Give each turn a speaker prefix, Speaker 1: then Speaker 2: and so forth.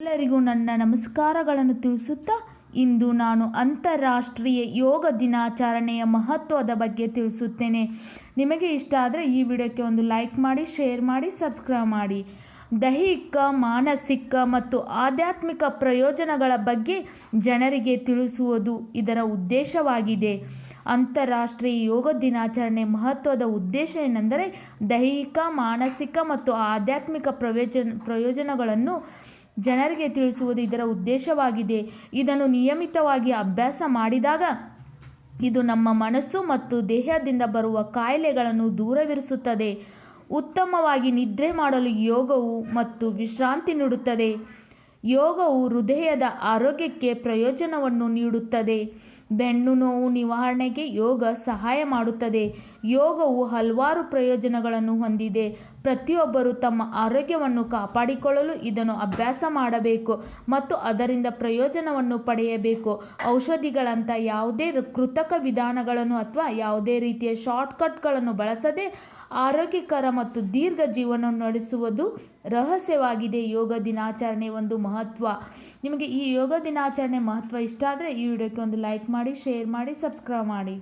Speaker 1: ಎಲ್ಲರಿಗೂ ನನ್ನ ನಮಸ್ಕಾರಗಳನ್ನು ತಿಳಿಸುತ್ತಾ ಇಂದು ನಾನು ಅಂತಾರಾಷ್ಟ್ರೀಯ ಯೋಗ ದಿನಾಚರಣೆಯ ಮಹತ್ವದ ಬಗ್ಗೆ ತಿಳಿಸುತ್ತೇನೆ. ನಿಮಗೆ ಇಷ್ಟ ಆದರೆ ಈ ವಿಡಿಯೋಕ್ಕೆ ಒಂದು ಲೈಕ್ ಮಾಡಿ, ಶೇರ್ ಮಾಡಿ, ಸಬ್ಸ್ಕ್ರೈಬ್ ಮಾಡಿ. ದೈಹಿಕ, ಮಾನಸಿಕ ಮತ್ತು ಆಧ್ಯಾತ್ಮಿಕ ಪ್ರಯೋಜನಗಳ ಬಗ್ಗೆ ಜನರಿಗೆ ತಿಳಿಸುವುದು ಇದರ ಉದ್ದೇಶವಾಗಿದೆ. ಅಂತಾರಾಷ್ಟ್ರೀಯ ಯೋಗ ದಿನಾಚರಣೆ ಮಹತ್ವದ ಉದ್ದೇಶ ಏನೆಂದರೆ ದೈಹಿಕ, ಮಾನಸಿಕ ಮತ್ತು ಆಧ್ಯಾತ್ಮಿಕ ಪ್ರಯೋಜನ, ಪ್ರಯೋಜನಗಳನ್ನು ಜನರಿಗೆ ತಿಳಿಸುವುದು ಇದರ ಉದ್ದೇಶವಾಗಿದೆ. ಇದನ್ನು ನಿಯಮಿತವಾಗಿ ಅಭ್ಯಾಸ ಮಾಡಿದಾಗ ಇದು ನಮ್ಮ ಮನಸ್ಸು ಮತ್ತು ದೇಹದಿಂದ ಬರುವ ಕಾಯಿಲೆಗಳನ್ನು ದೂರವಿರಿಸುತ್ತದೆ. ಉತ್ತಮವಾಗಿ ನಿದ್ರೆ ಮಾಡಲು ಯೋಗವು ಮತ್ತು ವಿಶ್ರಾಂತಿ ನೀಡುತ್ತದೆ. ಯೋಗವು ಹೃದಯದ ಆರೋಗ್ಯಕ್ಕೆ ಪ್ರಯೋಜನವನ್ನು ನೀಡುತ್ತದೆ. ಬೆನ್ನು ನೋವು ನಿವಾರಣೆಗೆ ಯೋಗ ಸಹಾಯ ಮಾಡುತ್ತದೆ. ಯೋಗವು ಹಲವಾರು ಪ್ರಯೋಜನಗಳನ್ನು ಹೊಂದಿದೆ. ಪ್ರತಿಯೊಬ್ಬರು ತಮ್ಮ ಆರೋಗ್ಯವನ್ನು ಕಾಪಾಡಿಕೊಳ್ಳಲು ಇದನ್ನು ಅಭ್ಯಾಸ ಮಾಡಬೇಕು ಮತ್ತು ಅದರಿಂದ ಪ್ರಯೋಜನವನ್ನು ಪಡೆಯಬೇಕು. ಔಷಧಿಗಳಂಥ ಯಾವುದೇ ಕೃತಕ ವಿಧಾನಗಳನ್ನು ಅಥವಾ ಯಾವುದೇ ರೀತಿಯ ಶಾರ್ಟ್ಕಟ್ಗಳನ್ನು ಬಳಸದೆ ಆರೋಗ್ಯಕರ ಮತ್ತು ದೀರ್ಘ ಜೀವನ ನಡೆಸುವುದು ರಹಸ್ಯವಾಗಿದೆ. ಯೋಗ ದಿನಾಚರಣೆ ಒಂದು ಮಹತ್ವ. ನಿಮಗೆ ಈ ಯೋಗ ದಿನಾಚರಣೆ ಮಹತ್ವ ಇಷ್ಟ ಆದರೆ ಈ ವಿಡಿಯೋಕ್ಕೆ ಒಂದು ಲೈಕ್ ಶೇರ್ ಮಾಡಿ ಸಬ್ಸ್ಕ್ರೈಬ್ ಮಾಡಿ.